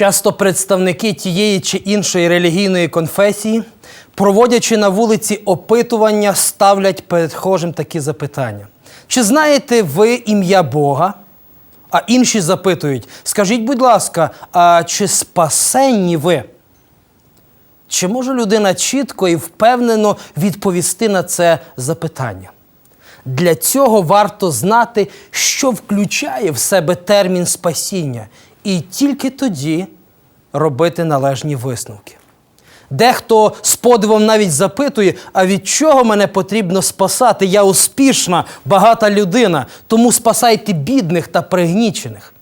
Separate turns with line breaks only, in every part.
Часто представники тієї чи іншої релігійної конфесії, проводячи на вулиці опитування, ставлять перехожим такі запитання: чи знаєте ви ім'я Бога? А інші запитують: скажіть, будь ласка, а чи спасенні ви? Чи може людина чітко і впевнено відповісти на це запитання? Для цього варто знати, що включає в себе термін спасіння, і тільки тоді робити належні висновки. Дехто з подивом навіть запитує, а від чого мене потрібно спасати? Я успішна, багата людина, тому спасайте бідних та пригнічених.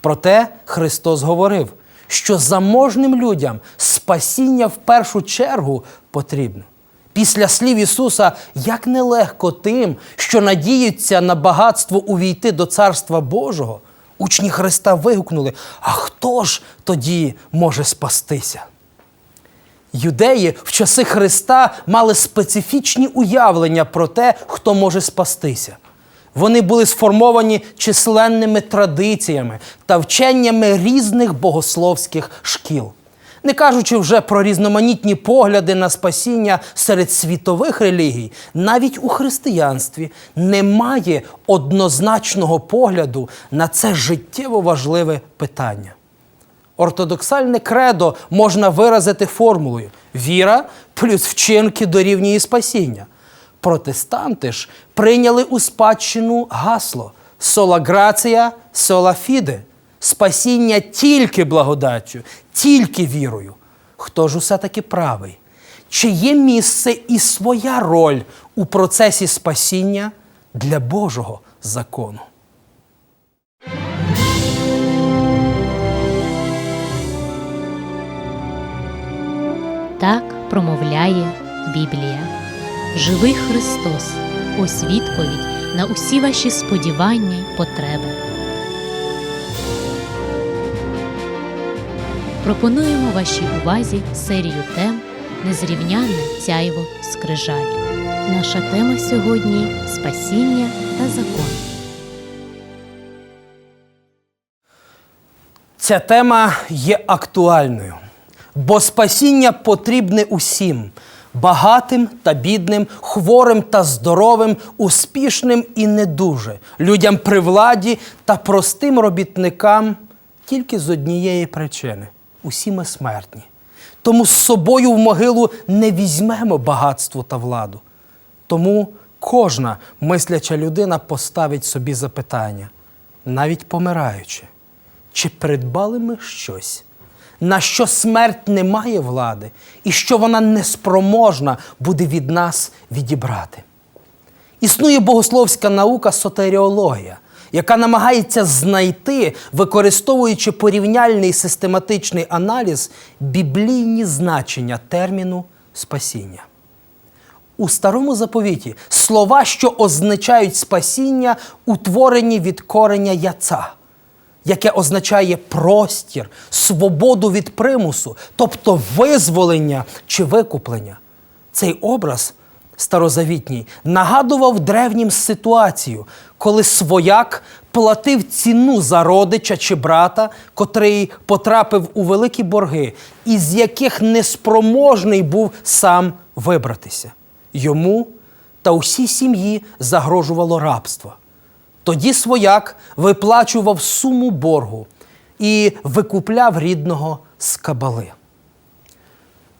Проте Христос говорив, що заможним людям спасіння в першу чергу потрібно. Після слів Ісуса, як нелегко тим, що надіються на багатство увійти до Царства Божого, учні Христа вигукнули: А хто ж тоді може спастися? Юдеї в часи Христа мали специфічні уявлення про те, хто може спастися. Вони були сформовані численними традиціями та вченнями різних богословських шкіл. Не кажучи вже про різноманітні погляди на спасіння серед світових релігій, навіть у християнстві немає однозначного погляду на це життєво важливе питання. Ортодоксальне кредо можна виразити формулою віра плюс вчинки дорівнює спасіння. Протестанти ж прийняли у спадщину гасло сола грація, сола фіде. Спасіння тільки благодаттю, тільки вірою. Хто ж усе таки правий? Чи є місце і своя роль у процесі спасіння для Божого закону?
Так промовляє Біблія. Живий Христос, ось відповідь на усі ваші сподівання й потреби. Пропонуємо вашій увазі серію тем Незрівнянне сяйво скрижаль. Наша тема сьогодні спасіння та закон.
Ця тема є актуальною, бо спасіння потрібне усім багатим та бідним, хворим та здоровим, успішним і не дуже, людям при владі та простим робітникам тільки з однієї причини усі ми смертні. Тому з собою в могилу не візьмемо багатство та владу. Тому кожна мисляча людина поставить собі запитання, навіть помираючи. Чи придбали ми щось, на що смерть не має влади, і що вона неспроможна буде від нас відібрати? Існує богословська наука сотеріологія, яка намагається знайти, використовуючи порівняльний систематичний аналіз, біблійні значення терміну спасіння. У старому заповіті слова, що означають спасіння, утворені від кореня яца яке означає простір, свободу від примусу, тобто визволення чи викуплення. Цей образ старозавітній нагадував древнім ситуацію, коли свояк платив ціну за родича чи брата, котрий потрапив у великі борги, із яких неспроможний був сам вибратися. Йому та усій сім'ї загрожувало рабство. Тоді свояк виплачував суму боргу і викупляв рідного з кабали.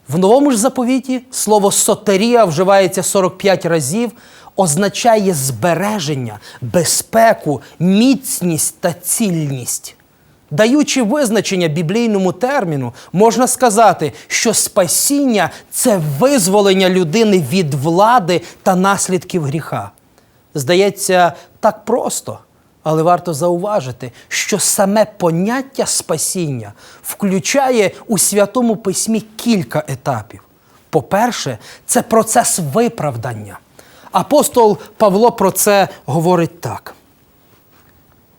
В новому ж заповіті слово сотерія вживається 45 разів, означає збереження, безпеку, міцність та цільність. Даючи визначення біблійному терміну, можна сказати, що спасіння це визволення людини від влади та наслідків гріха. Здається, так просто, але варто зауважити, що саме поняття спасіння включає у Святому Письмі кілька етапів. По-перше, це процес виправдання. Апостол Павло про це говорить так: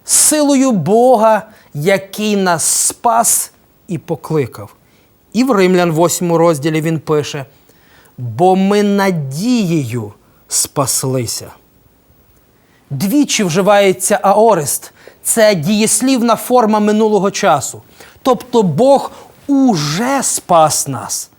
силою Бога, який нас спас і покликав. І в Римлян, 8 розділі він пише: бо ми надією спаслися. Двічі вживається аорест. це дієслівна форма минулого часу. Тобто Бог уже спас нас.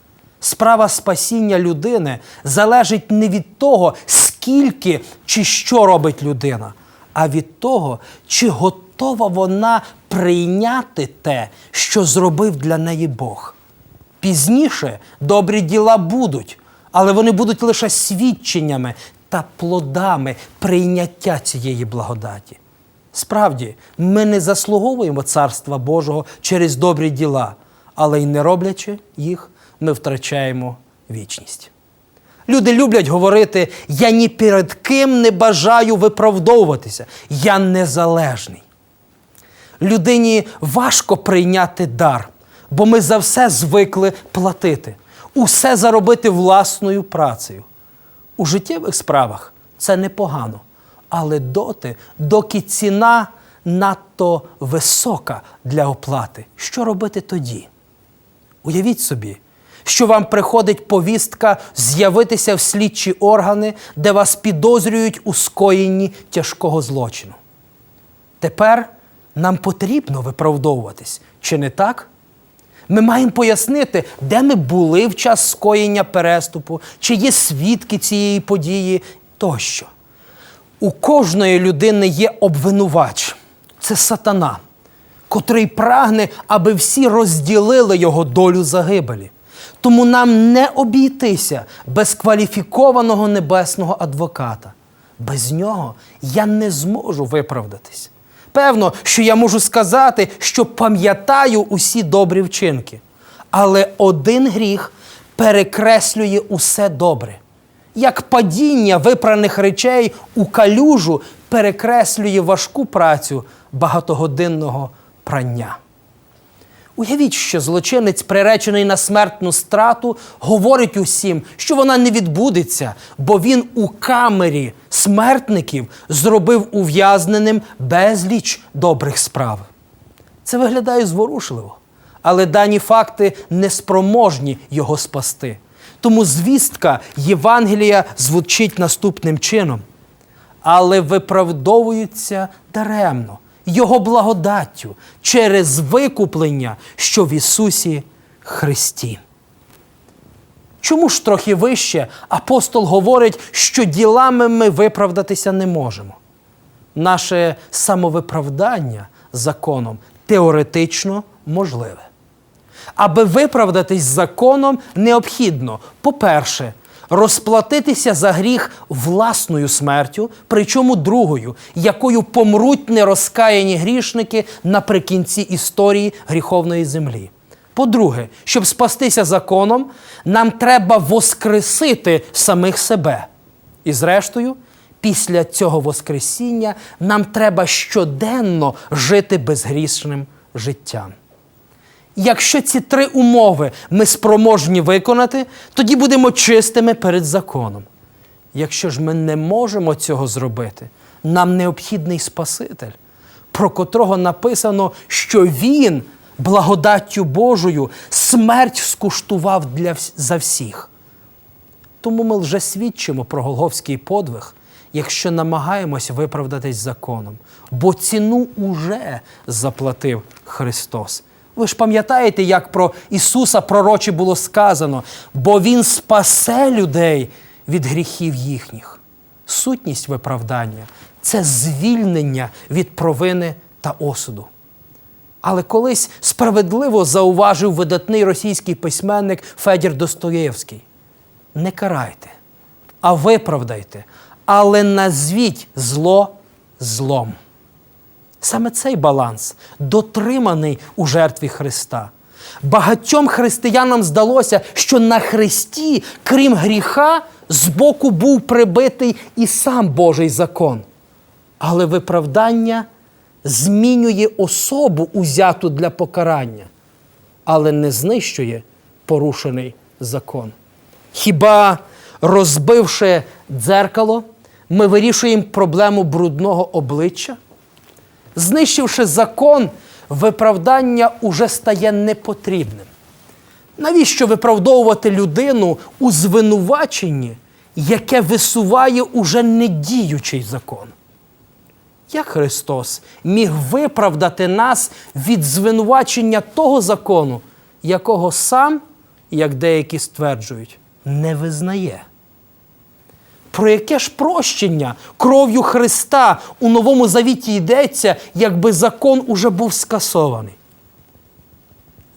Справа спасіння людини залежить не від того, скільки чи що робить людина, а від того, чи готова вона прийняти те, що зробив для неї Бог. Пізніше добрі діла будуть, але вони будуть лише свідченнями та плодами прийняття цієї благодаті. Справді, ми не заслуговуємо Царства Божого через добрі діла, але й не роблячи їх, ми втрачаємо вічність. Люди люблять говорити: я ні перед ким не бажаю виправдовуватися, я незалежний. Людині важко прийняти дар, бо ми за все звикли платити, усе заробити власною працею. У життєвих справах це непогано, але доти, доки ціна надто висока для оплати, що робити тоді? Уявіть собі, що вам приходить повістка з'явитися в слідчі органи, де вас підозрюють у скоєнні тяжкого злочину. Тепер нам потрібно виправдовуватись, чи не так? Ми маємо пояснити, де ми були в час скоєння переступу, чи є свідки цієї події тощо. У кожної людини є обвинувач це сатана, котрий прагне, аби всі розділили його долю загибелі. Тому нам не обійтися без кваліфікованого небесного адвоката. Без нього я не зможу виправдатись. Певно, що я можу сказати, що пам'ятаю усі добрі вчинки. Але один гріх перекреслює усе добре. Як падіння випраних речей у калюжу перекреслює важку працю багатогодинного прання. Уявіть, що злочинець, приречений на смертну страту, говорить усім, що вона не відбудеться, бо він у камері смертників зробив ув'язненим безліч добрих справ. Це виглядає зворушливо, але дані факти неспроможні його спасти. Тому звістка Євангелія звучить наступним чином. Але виправдовуються даремно Його благодаттю через викуплення, що в Ісусі Христі. Чому ж трохи вище апостол говорить, що ділами ми виправдатися не можемо? Наше самовиправдання законом теоретично можливе. Аби виправдатись законом, необхідно, по-перше, розплатитися за гріх власною смертю, причому другою, якою помруть нерозкаяні грішники наприкінці історії гріховної землі. По-друге, щоб спастися законом, нам треба воскресити самих себе. І зрештою, після цього Воскресіння нам треба щоденно жити безгрішним життям. Якщо ці три умови ми спроможні виконати, тоді будемо чистими перед законом. Якщо ж ми не можемо цього зробити, нам необхідний Спаситель, про котрого написано, що Він благодаттю Божою смерть скуштував для, за всіх. Тому ми лже свідчимо про Голговський подвиг, якщо намагаємось виправдатись законом, бо ціну уже заплатив Христос. Ви ж пам'ятаєте, як про Ісуса пророче було сказано, бо Він спасе людей від гріхів їхніх. Сутність виправдання це звільнення від провини та осуду. Але колись справедливо зауважив видатний російський письменник Федір Достоєвський. Не карайте, а виправдайте, але назвіть зло злом. Саме цей баланс дотриманий у жертві Христа. Багатьом християнам здалося, що на Христі, крім гріха, збоку був прибитий і сам Божий закон. Але виправдання змінює особу, узяту для покарання, але не знищує порушений закон. Хіба розбивши дзеркало, ми вирішуємо проблему брудного обличчя? Знищивши закон, виправдання уже стає непотрібним. Навіщо виправдовувати людину у звинуваченні, яке висуває уже недіючий закон? Як Христос міг виправдати нас від звинувачення того закону, якого сам, як деякі стверджують, не визнає? Про яке ж прощення кров'ю Христа у Новому Завіті йдеться, якби закон уже був скасований?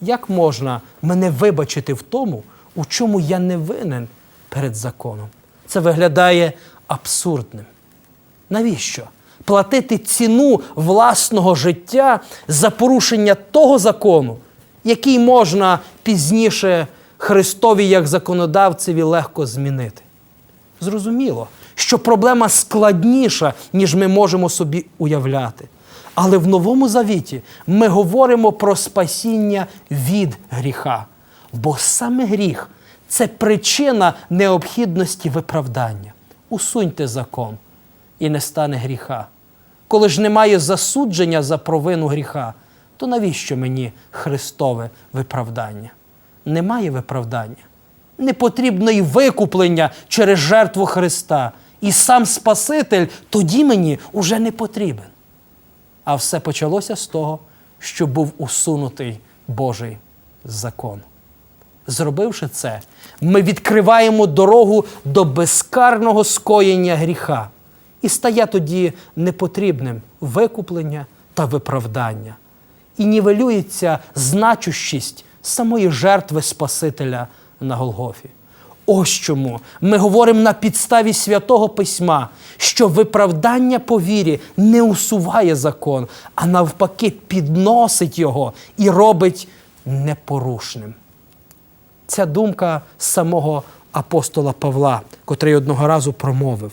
Як можна мене вибачити в тому, у чому я не винен перед законом? Це виглядає абсурдним. Навіщо? Платити ціну власного життя за порушення того закону, який можна пізніше Христові як законодавцеві легко змінити. Зрозуміло, що проблема складніша, ніж ми можемо собі уявляти. Але в Новому Завіті ми говоримо про спасіння від гріха. Бо саме гріх це причина необхідності виправдання. Усуньте закон, і не стане гріха. Коли ж немає засудження за провину гріха, то навіщо мені Христове виправдання? Немає виправдання. Не потрібно й викуплення через жертву Христа. І сам Спаситель тоді мені уже не потрібен. А все почалося з того, що був усунутий Божий закон. Зробивши це, ми відкриваємо дорогу до безкарного скоєння гріха і стає тоді непотрібним викуплення та виправдання. І нівелюється значущість самої жертви Спасителя на Голгофі. Ось чому ми говоримо на підставі святого письма, що виправдання по вірі не усуває закон, а навпаки підносить його і робить непорушним. Ця думка самого апостола Павла, котрий одного разу промовив.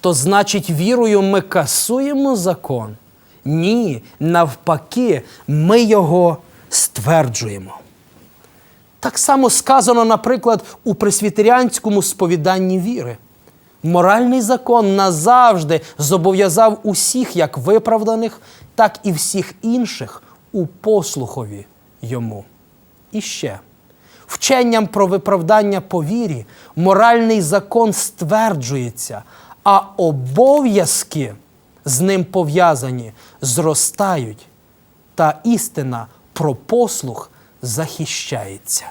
То значить, вірою ми касуємо закон? Ні, навпаки, ми його стверджуємо. Так само сказано, наприклад, у пресвітеріанському сповіданні віри. Моральний закон назавжди зобов'язав усіх як виправданих, так і всіх інших у послухові йому. І ще. Вченням про виправдання по вірі моральний закон стверджується, а обов'язки з ним пов'язані зростають, та істина про послух захищається.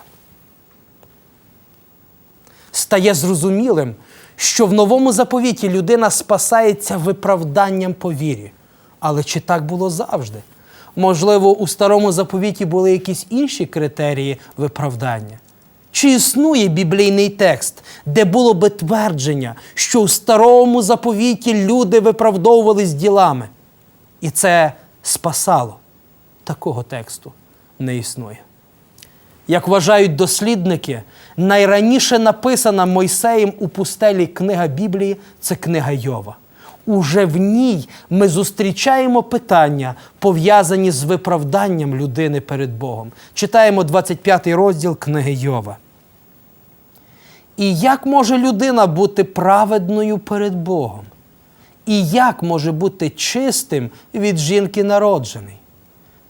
Стає зрозумілим, що в новому заповіті людина спасається виправданням по вірі. Але чи так було завжди? Можливо, у старому заповіті були якісь інші критерії виправдання? Чи існує біблійний текст, де було би твердження, що у старому заповіті люди виправдовувались ділами? І це спасало? Такого тексту не існує. Як вважають дослідники, найраніше написана Мойсеєм у пустелі книга Біблії це книга Йова. Уже в ній ми зустрічаємо питання, пов'язані з виправданням людини перед Богом. Читаємо 25 розділ книги Йова. І як може людина бути праведною перед Богом? І як може бути чистим від жінки народжений?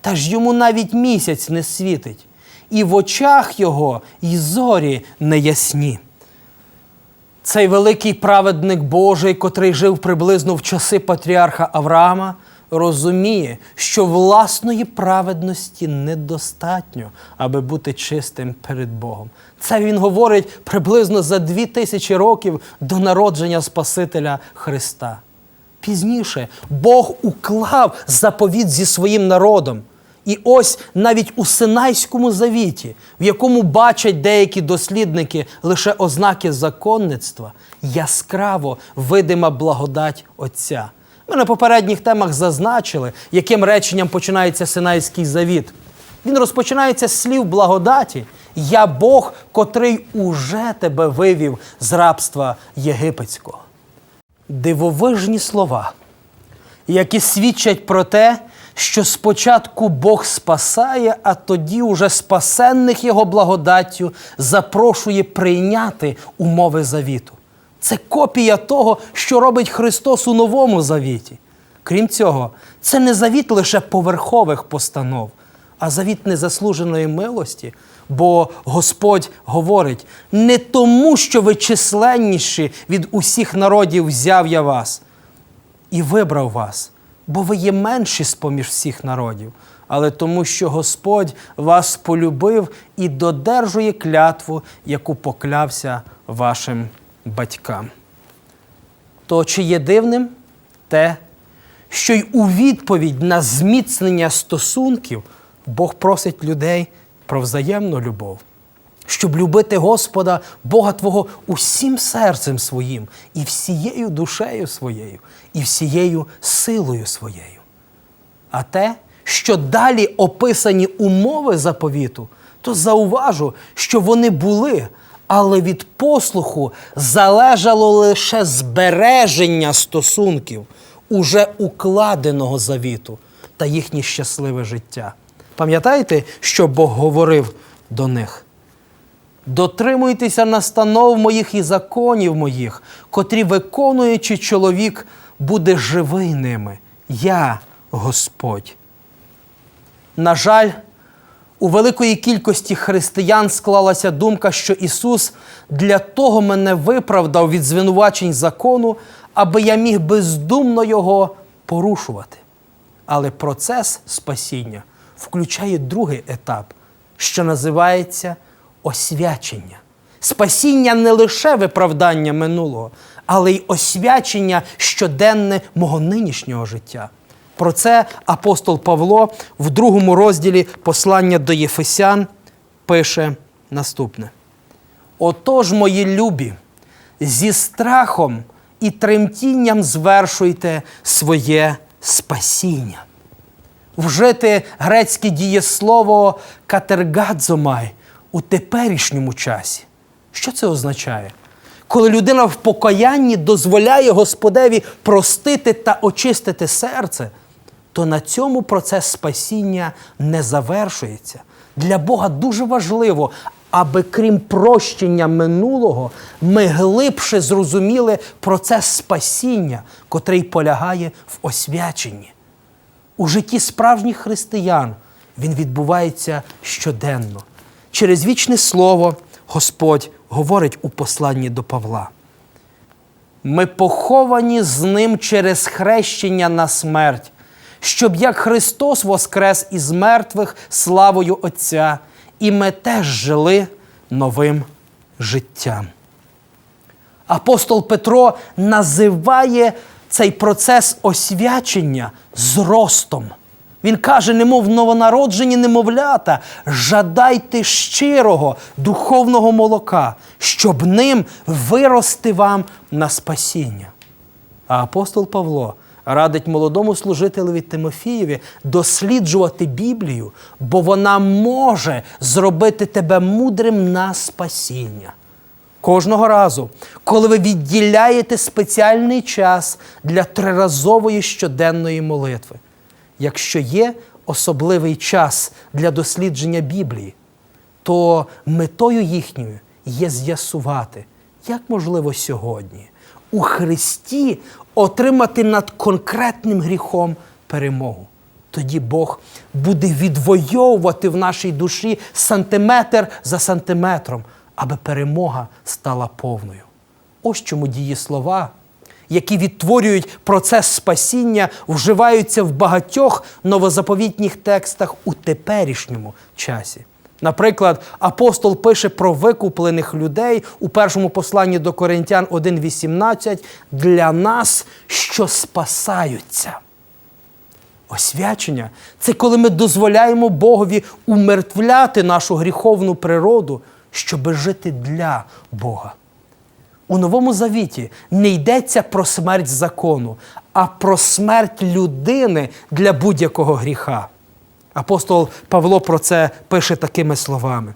Та ж йому навіть місяць не світить, і в очах його й зорі неясні. Цей великий праведник Божий, котрий жив приблизно в часи патріарха Авраама, розуміє, що власної праведності недостатньо, аби бути чистим перед Богом. Це він говорить приблизно за дві тисячі років до народження Спасителя Христа. Пізніше Бог уклав заповіт зі своїм народом. І ось навіть у Синайському завіті, в якому бачать деякі дослідники лише ознаки законництва, яскраво видима благодать Отця. Ми на попередніх темах зазначили, яким реченням починається Синайський завіт. Він розпочинається з слів благодаті. Я Бог, котрий уже тебе вивів з рабства єгипетського. Дивовижні слова, які свідчать про те, що спочатку Бог спасає, а тоді уже спасенних Його благодаттю запрошує прийняти умови завіту. Це копія того, що робить Христос у Новому Завіті. Крім цього, це не завіт лише поверхових постанов, а завіт незаслуженої милості. Бо Господь говорить: не тому, що ви численніші від усіх народів взяв я вас, і вибрав вас, бо ви є менші з поміж всіх народів, але тому, що Господь вас полюбив і додержує клятву, яку поклявся вашим батькам. То чи є дивним те, що й у відповідь на зміцнення стосунків Бог просить людей про взаємну любов, щоб любити Господа, Бога Твого усім серцем своїм, і всією душею своєю, і всією силою своєю. А те, що далі описані умови заповіту, то зауважу, що вони були, але від послуху залежало лише збереження стосунків, уже укладеного завіту та їхнє щасливе життя. Пам'ятаєте, що Бог говорив до них? Дотримуйтеся настанов моїх і законів моїх, котрі виконуючи чоловік, буде живий ними. Я Господь. На жаль, у великої кількості християн склалася думка, що Ісус для того мене виправдав від звинувачень закону, аби я міг бездумно його порушувати. Але процес спасіння включає другий етап, що називається освячення. Спасіння не лише виправдання минулого, але й освячення щоденне мого нинішнього життя. Про це апостол Павло в другому розділі послання до Єфесян пише наступне: Отож, мої любі, зі страхом і тремтінням звершуйте своє спасіння. Вжити грецьке дієслово катергадзомай у теперішньому часі. Що це означає? Коли людина в покаянні дозволяє Господеві простити та очистити серце, то на цьому процес спасіння не завершується. Для Бога дуже важливо, аби крім прощення минулого, ми глибше зрозуміли процес спасіння, котрий полягає в освяченні. У житті справжніх християн він відбувається щоденно. Через вічне слово Господь говорить у посланні до Павла. Ми поховані з ним через хрещення на смерть, щоб як Христос воскрес із мертвих славою Отця, і ми теж жили новим життям. Апостол Петро називає цей процес освячення зростом. Він каже, немов новонароджені немовлята, жадайте щирого духовного молока, щоб ним вирости вам на спасіння. А апостол Павло радить молодому служителеві Тимофієві досліджувати Біблію, бо вона може зробити тебе мудрим на спасіння. Кожного разу, коли ви відділяєте спеціальний час для триразової щоденної молитви, якщо є особливий час для дослідження Біблії, то метою їхньою є з'ясувати, як можливо сьогодні у Христі отримати над конкретним гріхом перемогу. Тоді Бог буде відвоювати в нашій душі сантиметр за сантиметром, аби перемога стала повною. Ось чому дії слова, які відтворюють процес спасіння, вживаються в багатьох новозаповітніх текстах у теперішньому часі. Наприклад, апостол пише про викуплених людей у першому посланні до Коринтян 1.18 для нас, що спасаються. Освячення це коли ми дозволяємо Богові умертвляти нашу гріховну природу, щоби жити для Бога. У Новому Завіті не йдеться про смерть закону, а про смерть людини для будь-якого гріха. Апостол Павло про це пише такими словами: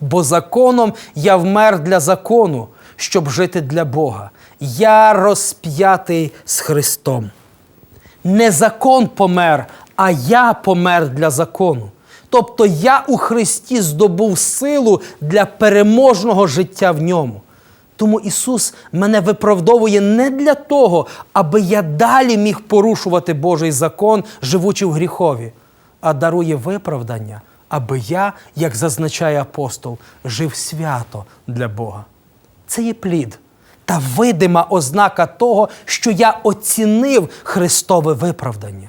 бо законом я вмер для закону, щоб жити для Бога. Я розп'ятий з Христом. Не закон помер, а я помер для закону. Тобто я у Христі здобув силу для переможного життя в ньому. Тому Ісус мене виправдовує не для того, аби я далі міг порушувати Божий закон, живучи в гріхові, а дарує виправдання, аби я, як зазначає апостол, жив свято для Бога. Це є плід. та видима ознака того, що я оцінив Христове виправдання.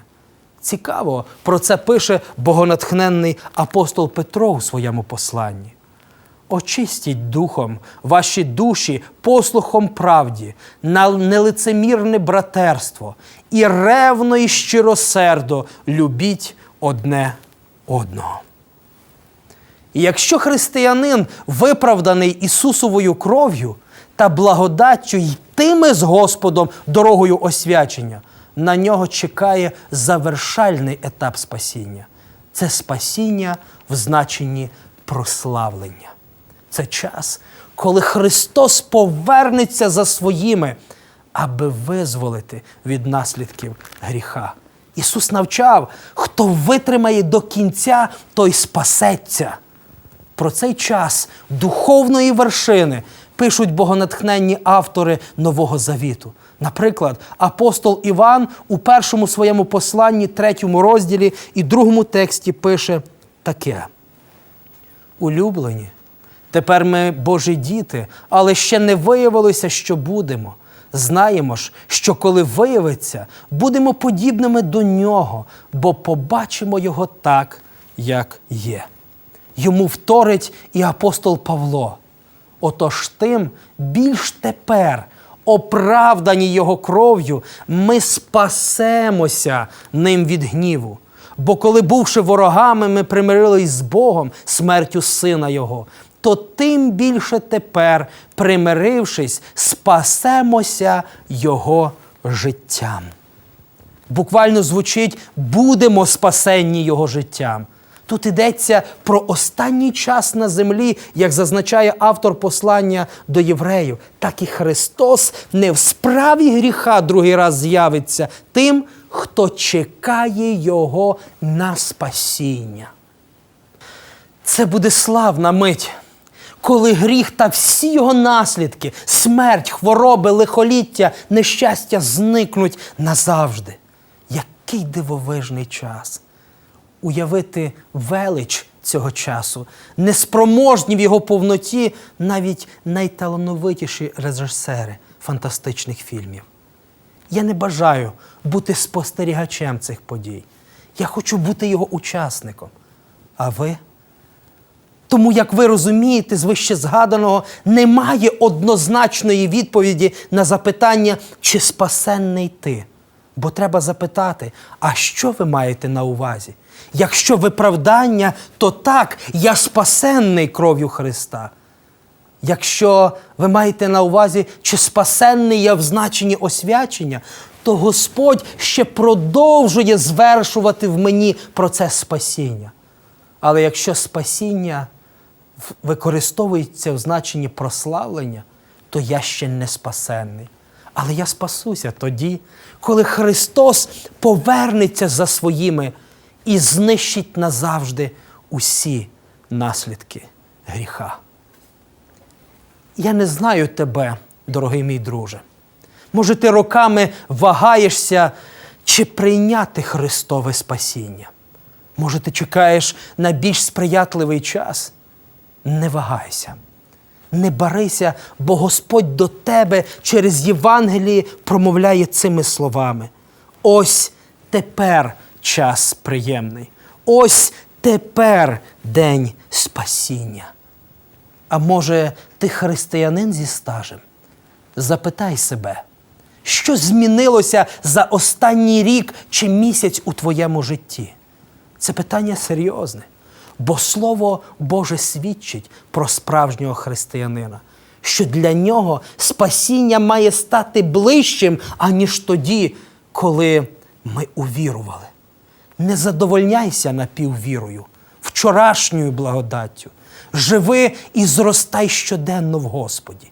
Цікаво, про це пише богонатхненний апостол Петро у своєму посланні. Очистіть духом ваші душі послухом правді, на нелицемірне братерство і ревно і щиросердо любіть одне одного. І якщо християнин виправданий Ісусовою кров'ю та благодаттю йтиме з Господом дорогою освячення, на нього чекає завершальний етап спасіння. Це спасіння в значенні прославлення. Це час, коли Христос повернеться за своїми, аби визволити від наслідків гріха. Ісус навчав, хто витримає до кінця, той спасеться. Про цей час духовної вершини пишуть богонатхненні автори Нового Завіту. Наприклад, апостол Іван у першому своєму посланні, третьому розділі і другому тексті пише таке: Улюблені, тепер ми Божі діти, але ще не виявилося, що будемо. Знаємо ж, що коли виявиться, будемо подібними до нього, бо побачимо його так, як є. Йому вторить і апостол Павло. Отож тим більш тепер, оправдані його кров'ю, ми спасемося ним від гніву. Бо коли, бувши ворогами, ми примирились з Богом смертю сина Його, то тим більше тепер, примирившись, спасемося Його життям буквально звучить будемо спасенні його життям. Тут йдеться про останній час на землі, як зазначає автор послання до євреїв. Так і Христос не в справі гріха другий раз з'явиться тим, хто чекає Його на спасіння. Це буде славна мить, коли гріх та всі його наслідки, смерть, хвороби, лихоліття, нещастя зникнуть назавжди. Який дивовижний час! Уявити велич цього часу, неспроможні в його повноті навіть найталановитіші режисери фантастичних фільмів. Я не бажаю бути спостерігачем цих подій. Я хочу бути його учасником. А ви? Тому, як ви розумієте, з вище згаданого немає однозначної відповіді на запитання, чи спасенний ти. Бо треба запитати, а що ви маєте на увазі? Якщо виправдання, то так, я спасенний кров'ю Христа. Якщо ви маєте на увазі, чи спасенний я в значенні освячення, то Господь ще продовжує звершувати в мені процес спасіння. Але якщо спасіння використовується в значенні прославлення, то я ще не спасенний. Але я спасуся тоді, коли Христос повернеться за своїми і знищить назавжди усі наслідки гріха. Я не знаю тебе, дорогий мій друже. Може, ти роками вагаєшся, чи прийняти Христове спасіння. Може, ти чекаєш на більш сприятливий час? Не вагайся, не барися, бо Господь до тебе через Євангеліє промовляє цими словами. Ось тепер час приємний. Ось тепер день спасіння. А може, ти християнин зі стажем? Запитай себе, що змінилося за останній рік чи місяць у твоєму житті? Це питання серйозне, бо Слово Боже свідчить про справжнього християнина, що для нього спасіння має стати ближчим, аніж тоді, коли ми увірували. Не задовольняйся напіввірою, вчорашньою благодаттю. Живи і зростай щоденно в Господі.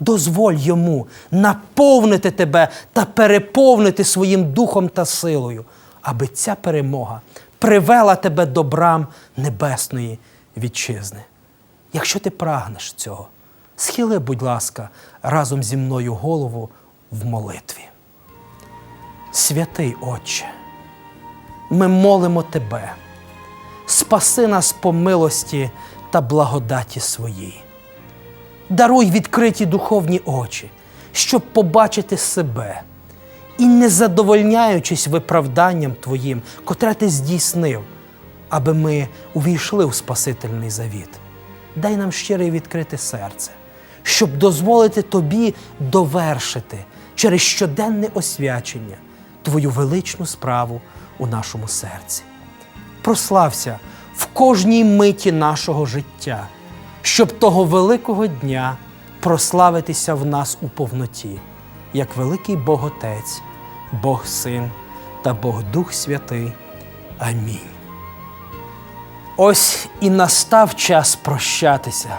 Дозволь йому наповнити тебе та переповнити своїм духом та силою, аби ця перемога привела тебе до брам небесної вітчизни. Якщо ти прагнеш цього, схили, будь ласка, разом зі мною голову в молитві. Святий Отче, ми молимо Тебе, спаси нас по милості та благодаті своїй. Даруй відкриті духовні очі, щоб побачити себе і не задовольняючись виправданням Твоїм, котре ти здійснив, аби ми увійшли у Спасительний завіт. Дай нам щире і відкрите серце, щоб дозволити Тобі довершити через щоденне освячення Твою величну справу у нашому серці. Прослався в кожній миті нашого життя, щоб того великого дня прославитися в нас у повноті, як великий Бог Отець, Бог Син та Бог Дух Святий. Амінь. Ось і настав час прощатися.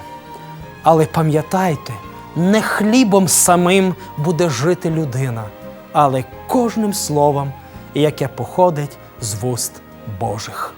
Але пам'ятайте, не хлібом самим буде жити людина, але кожним словом, яке походить з вуст Божих.